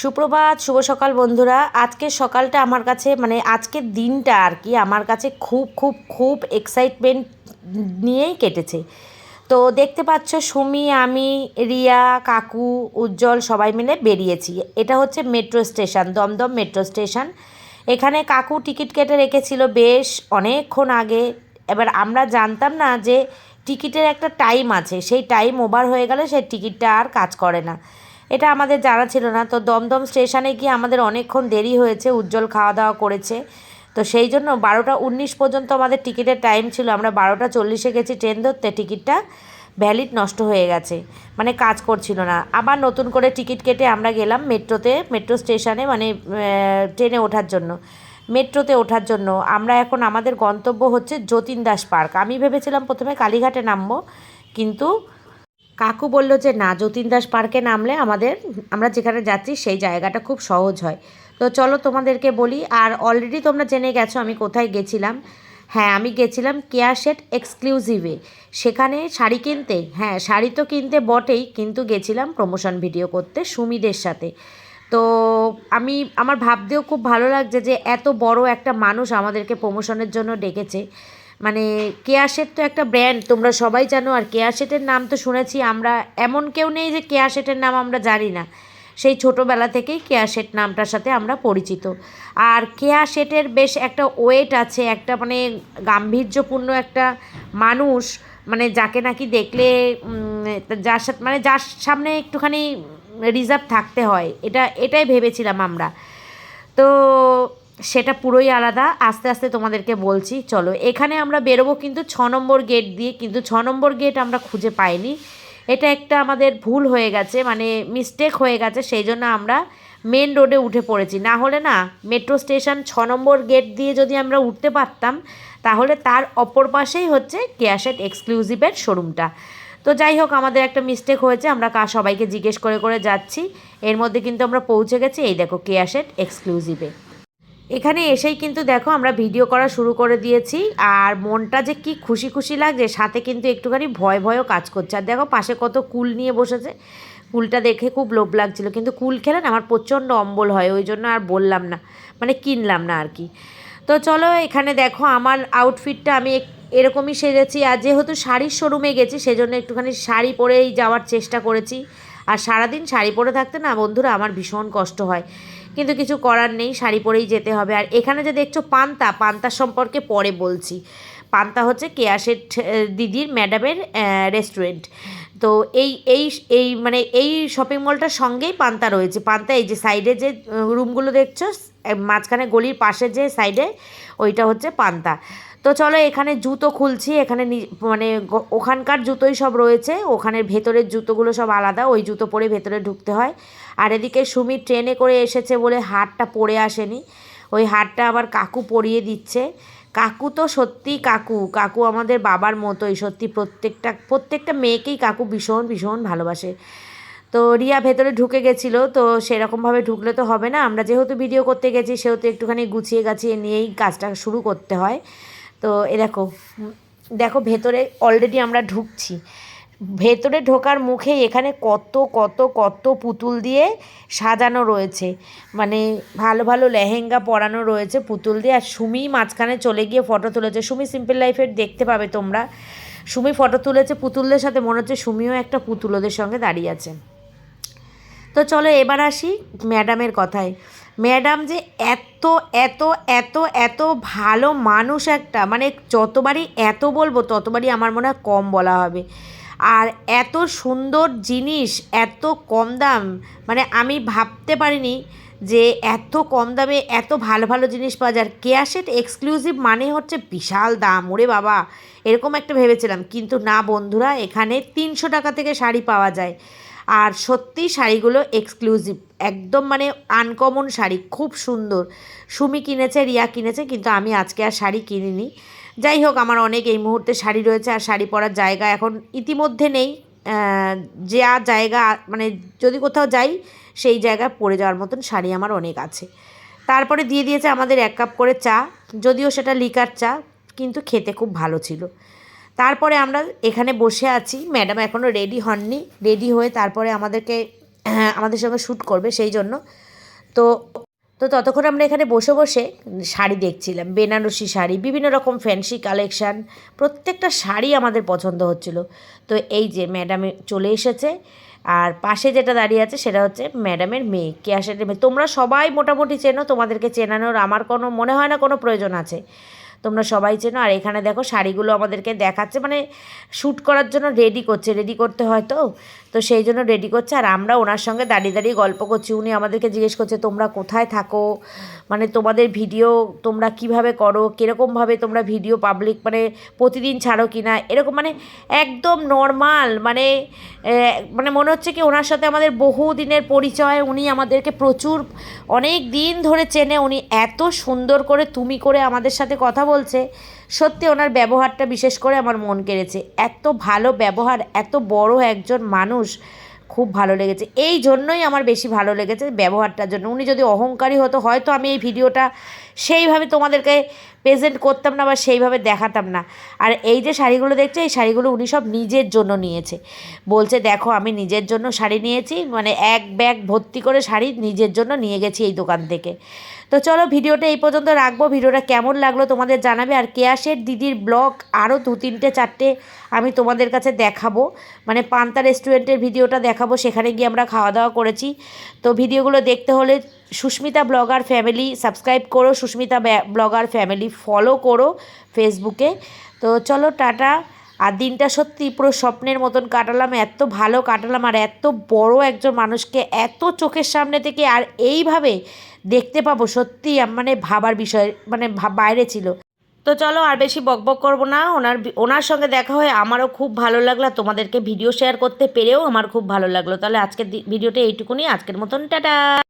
সুপ্রভাত, শুভ সকাল বন্ধুরা। আজকের সকালটা আমার কাছে মানে আজকের দিনটা আর কি, আমার কাছে খুব খুব খুব এক্সাইটমেন্ট নিয়েই কেটেছে। তো দেখতে পাচ্ছ, সুমি, আমি, রিয়া, কাকু, উজ্জ্বল সবাই মিলে বেরিয়েছি। এটা হচ্ছে metro station Dum Dum metro station এখানে কাকু টিকিট কেটে রেখেছিল বেশ অনেকক্ষণ আগে। এবার আমরা জানতাম না যে টিকিটের একটা টাইম আছে। সেই টাইম ওভার হয়ে গেলে সেই টিকিটটা আর কাজ করে না। এটা আমাদের জানা ছিল না। তো দমদম স্টেশনে গিয়ে আমাদের অনেকক্ষণ দেরি হয়েছে, উজ্জ্বল খাওয়া দাওয়া করেছে। তো সেই জন্য বারোটা উনিশ পর্যন্ত আমাদের টিকিটের টাইম ছিল। আমরা বারোটা চল্লিশে গেছি ট্রেন ধরতে, টিকিটটা ভ্যালিড নষ্ট হয়ে গেছে। মানে কাজ করছিল না। আবার নতুন করে টিকিট কেটে আমরা গেলাম মেট্রোতে, মেট্রো স্টেশনে মানে ট্রেনে ওঠার জন্য। মেট্রোতে ওঠার জন্য। আমরা এখন, আমাদের গন্তব্য হচ্ছে যতীন দাস পার্ক। আমি ভেবেছিলাম প্রথমে কালীঘাটে নামবো, কিন্তু কাকু বলল যে, না, যতীন দাস পার্কে নামলে আমাদের, আমরা যেখানে যাচ্ছি সেই জায়গাটা খুব সহজ হয়। তো চলো তোমাদেরকে বলি, আর অলরেডি তোমরা জেনে গেছো আমি কোথায় গেছিলাম। হ্যাঁ আমি গেছিলাম কেয়া শেট এক্সক্লুসিভে। সেখানে শাড়ি কিনতে হ্যাঁ শাড়ি তো কিনতে বটেই, কিন্তু গেছিলাম প্রমোশন ভিডিও করতে সুমিদের সাথে। তো আমি, আমার ভাবতেও খুব ভালো লাগছে যে, এত বড় একটা মানুষ আমাদেরকে প্রমোশনের জন্য ডেকেছে। মানে কেয়া শেট তো একটা ব্র্যান্ড তোমরা সবাই জানো, আর কেয়া শেটের নাম তো শুনেছি আমরা, এমন কেউ নেই যে কেয়া শেটের নাম আমরা জানি না। সেই ছোটোবেলা থেকেই কেয়া শেট নামটার সাথে আমরা পরিচিত। আর কেয়া শেটের বেশ একটা ওয়েট আছে, একটা মানে গাম্ভীর্যপূর্ণ একটা মানুষ মানে যাকে নাকি দেখলে যার সাথে মানে যার সামনে একটুখানি রিজার্ভ থাকতে হয়। এটা, এটাই ভেবেছিলাম আমরা। তো সেটা পুরোই আলাদা। আস্তে আস্তে তোমাদেরকে বলছি, চলো। এখানে আমরা বেরোবো কিন্তু ছ নম্বর গেট দিয়ে, কিন্তু ছ নম্বর গেট আমরা খুঁজে পাইনি। এটা একটা আমাদের ভুল হয়ে গেছে মানে মিস্টেক হয়ে গেছে, সেই জন্য আমরা মেন রোডে উঠে পড়েছি। না হলে না মেট্রো স্টেশন ছ নম্বর গেট দিয়ে যদি আমরা উঠতে পারতাম, তাহলে তার অপর পাশেই হচ্ছে কেয়াশেট এক্সক্লুসিভের শোরুমটা তো যাই হোক, আমাদের একটা মিস্টেক হয়েছে, আমরা কা সবাইকে জিজ্ঞেস করে করে যাচ্ছি। এর মধ্যে কিন্তু আমরা পৌঁছে গেছি, এই দেখো কেয়াশেট এক্সক্লুসিভে এখানে এসেই কিন্তু দেখো আমরা ভিডিও করা শুরু করে দিয়েছি, আর মনটা যে কি খুশি খুশি লাগছে, সাথে কিন্তু একটুখানি ভয় ভয়ও কাজ করছে। আর দেখো পাশে কত কুল নিয়ে বসেছে। কুলটা দেখে খুব লোভ লাগছিল, কিন্তু কুল খেলে না আমার প্রচণ্ড অম্বল হয়, ওই জন্য আর বললাম না মানে কিনলাম না আর কি। তো চলো এখানে দেখো আমার আউটফিটটা আমি এরকমই সেজেছি, আর যেহেতু শাড়ির শোরুমে গেছি, সেজন্য একটুখানি শাড়ি পরেই যাওয়ার চেষ্টা করেছি। আর সারাদিন শাড়ি পরে থাকতে না বন্ধুরা আমার ভীষণ কষ্ট হয়। কিন্তু কিছু করার নেই, শাড়ি পরেই যেতে হবে। আর এখানে যে দেখছ পান্তা পান্তার সম্পর্কে পরে বলছি। পান্তা হচ্ছে কেয়াশের দিদির, ম্যাডামের রেস্টুরেন্ট তো এই এই এই মানে এই শপিং মলটার সঙ্গেই পান্তা রয়েছে। পান্তা এই যে সাইডে যে রুমগুলো দেখছ মাঝখানে গলির পাশে যে সাইডে ওইটা হচ্ছে পান্তা। তো চলো এখানে জুতো খুলছি, এখানে মানে ওখানকার জুতোই সব রয়েছে, ওখানের ভেতরের জুতোগুলো সব আলাদা, ওই জুতো পরে ভেতরে ঢুকতে হয়। আর এদিকে সুমি ট্রেনে করে এসেছে বলে হাটটা পরে আসেনি। ওই হাটটা আবার কাকু পরিয়ে দিচ্ছে। কাকু তো সত্যি কাকু কাকু আমাদের বাবার মতোই সত্যি প্রত্যেকটা প্রত্যেকটা মেয়েকেই কাকু ভীষণ ভীষণ ভালোবাসে। তো রিয়া ভেতরে ঢুকে গেছিল, তো সেরকমভাবে ঢুকলে তো হবে না। আমরা যেহেতু ভিডিও করতে গেছি, সেহেতু একটুখানি গুছিয়ে গাছিয়ে নিয়েই কাজটা শুরু করতে হয়। তো এ দেখো দেখো ভেতরে অলরেডি আমরা ঢুকছি। ভেতরে ঢোকার মুখে এখানে কত কত কত পুতুল দিয়ে সাজানো রয়েছে। মানে ভালো ভালো লেহেঙ্গা পরানো রয়েছে পুতুল দিয়ে। আর সুমি মাঝখানে চলে গিয়ে ফটো তুলেছে। সুমি সিম্পল লাইফের দেখতে পাবে তোমরা। সুমি ফটো তুলেছে পুতুলদের সাথে। মনে হচ্ছে সুমিও একটা পুতুল ওদের সঙ্গে দাঁড়িয়ে আছে। তো চলো এবার আসি ম্যাডামের কথায়। ম্যাডাম যে এত এত এত এত ভালো মানুষ একটা মানে যতবারই এত বলব ততবারই আমার মনে হয় কম বলা হবে। আর এত সুন্দর জিনিস, এত কম দাম মানে আমি ভাবতে পারিনি যে এত কম দামে এত ভালো ভালো জিনিস পাওয়া যায়। কেয়াশেট এক্সক্লুসিভ মানে হচ্ছে বিশাল দাম, ওরে বাবা। এরকম একটা ভেবেছিলাম, কিন্তু না বন্ধুরা, এখানে তিনশো টাকা থেকে শাড়ি পাওয়া যায়। আর সত্যি শাড়িগুলো এক্সক্লুসিভ একদম মানে আনকমন শাড়ি, খুব সুন্দর। সুমি কিনেছে, রিয়া কিনেছে, কিন্তু আমি আজকে আর শাড়ি কিনিনি। যাই হোক, আমার অনেক এই মুহূর্তে শাড়ি রয়েছে, আর শাড়ি পরার জায়গা এখন ইতিমধ্যে নেই। যা জায়গা মানে যদি কোথাও যাই, সেই জায়গায় পরে যাওয়ার মতন শাড়ি আমার অনেক আছে। তারপরে দিয়ে দিয়েছে আমাদের এক কাপ করে চা, যদিও সেটা লিকার চা, কিন্তু খেতে খুব ভালো ছিল। তারপরে আমরা এখানে বসে আছি। ম্যাডাম এখনও রেডি হননি। রেডি হয়ে তারপরে আমাদেরকে হ্যাঁ, আমাদের সঙ্গে শ্যুট করবে সেই জন্য। তো তো ততক্ষণ আমরা এখানে বসে বসে শাড়ি দেখছিলাম বেনারসি শাড়ি বিভিন্ন রকম ফ্যান্সি কালেকশান প্রত্যেকটা শাড়ি আমাদের পছন্দ হচ্ছিল। তো এই যে ম্যাডাম চলে এসেছে আর পাশে যেটা দাঁড়িয়ে আছে সেটা হচ্ছে ম্যাডামের মেয়ে কেয়াসেটের মেয়ে। তোমরা সবাই মোটামুটি চেনো তোমাদেরকে চেনানোর আমার কোনো মনে হয় না কোনো প্রয়োজন আছে। তোমরা সবাই চেনো। আর এখানে দেখো শাড়িগুলো আমাদেরকে দেখাচ্ছে। মানে শ্যুট করার জন্য রেডি করছে। রেডি করতে হয় তো? সেই জন্য রেডি করছে। আর আমরা ওনার সঙ্গে দাঁড়িয়ে দাঁড়িয়ে গল্প করছি। উনি আমাদেরকে জিজ্ঞেস করছে, তোমরা কোথায় থাকো? মানে তোমাদের ভিডিও তোমরা কীভাবে করো? কীরকমভাবে তোমরা ভিডিও পাবলিক মানে প্রতিদিন ছাড়ো কি না এরকম মানে একদম নর্মাল মানে মানে মনে হচ্ছে কি ওনার সাথে আমাদের বহু দিনের পরিচয়। উনি আমাদেরকে প্রচুর অনেক দিন ধরে চেনে। উনি এত সুন্দর করে তুমি করে আমাদের সাথে কথা বলছে, সত্যি ওনার ব্যবহারটা বিশেষ করে আমার মন কেড়েছে। এত ভালো ব্যবহার, এত বড় একজন মানুষ, খুব ভালো লেগেছে। এই জন্যই আমার বেশি ভালো লেগেছে ব্যবহারটার জন্য। উনি যদি অহংকারী হতো, হয়তো আমি এই ভিডিওটা সেইভাবে তোমাদেরকে প্রেজেন্ট করতাম না বা সেইভাবে দেখাতাম না। আর এই যে শাড়িগুলো দেখছে, এই শাড়িগুলো উনি সব নিজের জন্য নিয়েছে। বলছে, দেখো, আমি নিজের জন্য শাড়ি নিয়েছি মানে এক ব্যাগ ভর্তি করে শাড়ি নিজের জন্য নিয়ে গেছি এই দোকান থেকে। তো চলো, ভিডিওটা এই পর্যন্ত রাখব। ভিডিওটা কেমন লাগল তোমাদের জানাবে। আর কেয়াশের দিদির ব্লগ আরও দু, তিনটে, চারটে আমি তোমাদের কাছে দেখাবো। মানে পান্তা রেস্টুরেন্টের ভিডিওটা দেখাবো, সেখানে গিয়ে আমরা খাওয়া দাওয়া করেছি। তো ভিডিওগুলো দেখতে হলে সুস্মিতা ব্লগার ফ্যামিলি, সাবস্ক্রাইব করো, সুস্মিতা ব্লগার ফ্যামিলি, ফলো করো ফেসবুকে। তো চলো টাটা। আর দিনটা সত্যি পুরো স্বপ্নের মতন কাটালাম, এত ভালো কাটালাম, আর এত বড় একজন মানুষকে এত চোখের সামনে থেকে আর এইভাবে দেখতে পাবো, সত্যি মানে ভাবার বিষয় মানে বাইরে ছিল। তো চলো আর বেশি বকবক করব না, ওনার ওনার সঙ্গে দেখা হয়ে আমারও খুব ভালো লাগল তোমাদেরকে ভিডিও শেয়ার করতে পেরেও আমার খুব ভালো লাগল। তাহলে আজকের ভিডিওটা এইটুকুনি, আজকের মতন, টাটা!